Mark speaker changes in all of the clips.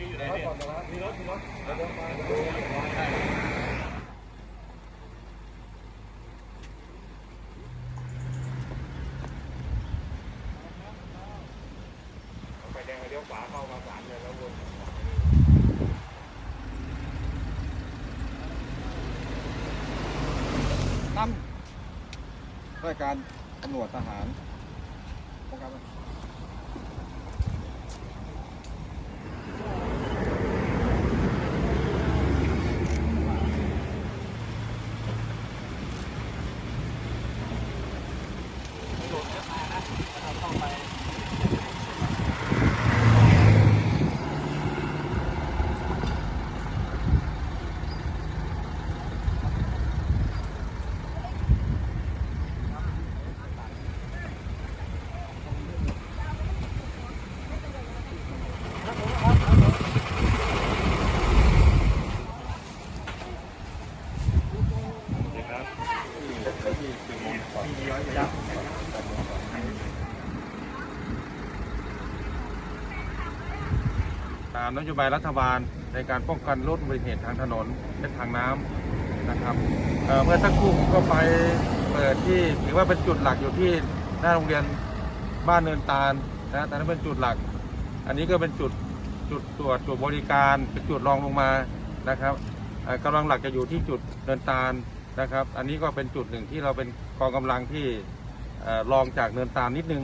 Speaker 1: ไฟแดงเลี้ยวขวาเข้ามาสามเลยแล้ววน
Speaker 2: ตั้มรายการตำรวจทหารป้องกัน
Speaker 3: ตามนโยบายรัฐบาล ในการป้องกันลดอุบัติเหตุทางถนนและทางน้ำนะครับเเมื่อสักครู่ผมก็ไปเปิดที่ถือว่าเป็นจุดหลักอยู่ที่หน้าโรงเรียนบ้านเนินตาลนะแต่นั้นเป็นจุดหลัก อันนี้ก็เป็นจุดจุดตรวจจุดบริการเป็นจุดรองลงมานะครับเอ่อกำลังหลักจะอยู่ที่จุดเนินตาลนะครับ อันนี้ก็เป็นจุดหนึ่งที่เราเป็นกองกำลังที่เอ่อรองจากเนินตาลนิดนึง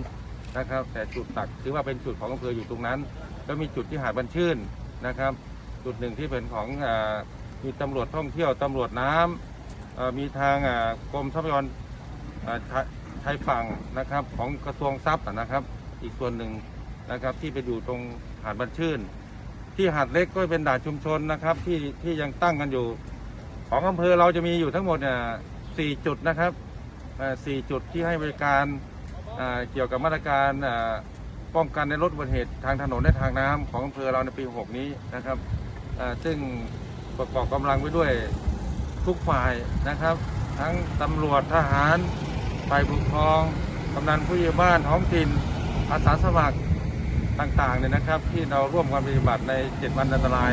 Speaker 3: นะครับ แต่จุดหลักถือว่าเป็นจุดของอำเภออยู่ตรงนั้น แล้วมีจุดที่หาดบันชื่นนะครับ จุดหนึ่งที่เป็นของอมีตำรวจท่องเที่ยวตำรวจน้ำมีทางกรมทรัพยากรชายฝั่งนะครับของกระทรวงทรัพย์นะครับ อีกส่วนหนึ่งนะครับที่ไปอยู่ตรงหาดบันชื่น ที่หาดเล็กก็เป็นด่านชุมชนนะครับ ที่ที่ยังตั้งกันอยู่ ของอำเภอเราจะมีอยู่ทั้งหมดเนี่ยสี่จุดนะครับสี่จุดที่ให้บริการเกี่ยวกับมาตรการ ป้องกันในลดอุบัติเหตุทางถนนและทางน้ำของอำเภอเราในปี 6 นี้นะครับซึ่งประกอบกำลังไว้ด้วยทุกฝ่ายนะครับ ทั้งตำรวจทหารฝ่ายปกครองกำนันผู้ใหญ่บ้านท้องถิ่นอาสาสมัครต่างๆเนี่ยนะครับ ที่เราร่วมกันปฏิบัติใน 7 วันอันตราย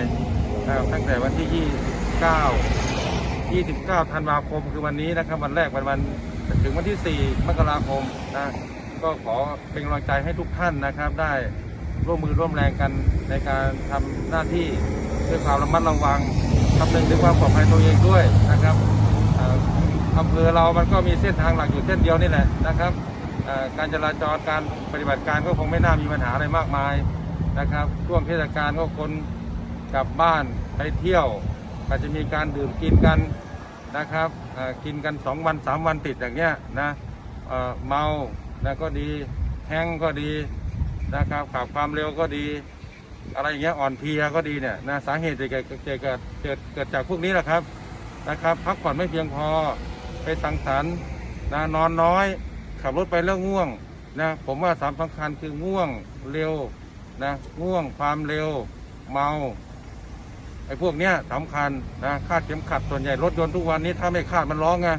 Speaker 3: นะครับตั้งแต่วันที่ 29 29 ธันวาคมคือวันนี้นะครับ วันแรกวันวันถึงวันที่ 4 มกราคมนะ ก็ขอเป็นกำลังใจให้ทุกท่านนะครับ ได้ร่วมมือร่วมแรงกันในการทำหน้าที่ด้วยความระมัดระวังคำนึงถึงความปลอดภัยตัวเองด้วยนะครับอำเภอเรามันก็มีเส้นทางหลักอยู่เส้นเดียวนี่แหละนะครับการจราจรการปฏิบัติการก็คงไม่น่ามีปัญหาอะไรมากมายนะครับช่วงเทศกาลก็คนกลับบ้านไปเที่ยวอาจจะมีการดื่มกินกันนะครับกินกันสองวันสามวันติดอย่างเงี้ยนะเมา นะก็ดีแห้งก็ดีนะครับขับความเร็วก็ดี อะไรอย่างเงี้ยอ่อนเพลียก็ดีเนี่ยนะสาเหตุเกิดเกิดเกิดเกิดเกิดจากพวกนี้แหละครับนะครับพักผ่อนไม่เพียงพอไปสังสรรค์นะนอนน้อย ขับรถไปแล้วง่วงนะผมว่าสามสำคัญคือง่วงเร็วนะง่วงความเร็วเมาไอ้พวกเนี้ยสำคัญนะคาดเข็มขัดส่วนใหญ่รถยนต์ทุกวันนี้ถ้าไม่คาดมันร้องไง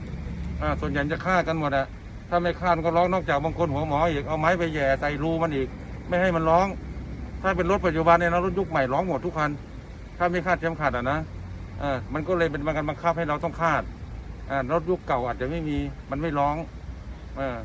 Speaker 3: อ่าส่วนใหญ่จะคาดกันหมดอะ ถ้าไม่คาดก็ร้องนอกจากบางคนหัวหมออีกเอาไม้ไปแย่ใส่รูมันอีก ไม่ให้มันร้อง ถ้าเป็นรถปัจจุบันเนี่ยนะรถยุคใหม่ร้องหมดทุกคัน ถ้าไม่คาดเข็มขัดอะนะเออมันก็เลยเป็นการบังคับให้เราต้องคาดอ่ารถยุคเก่าอาจจะไม่มีมันไม่ร้องเออ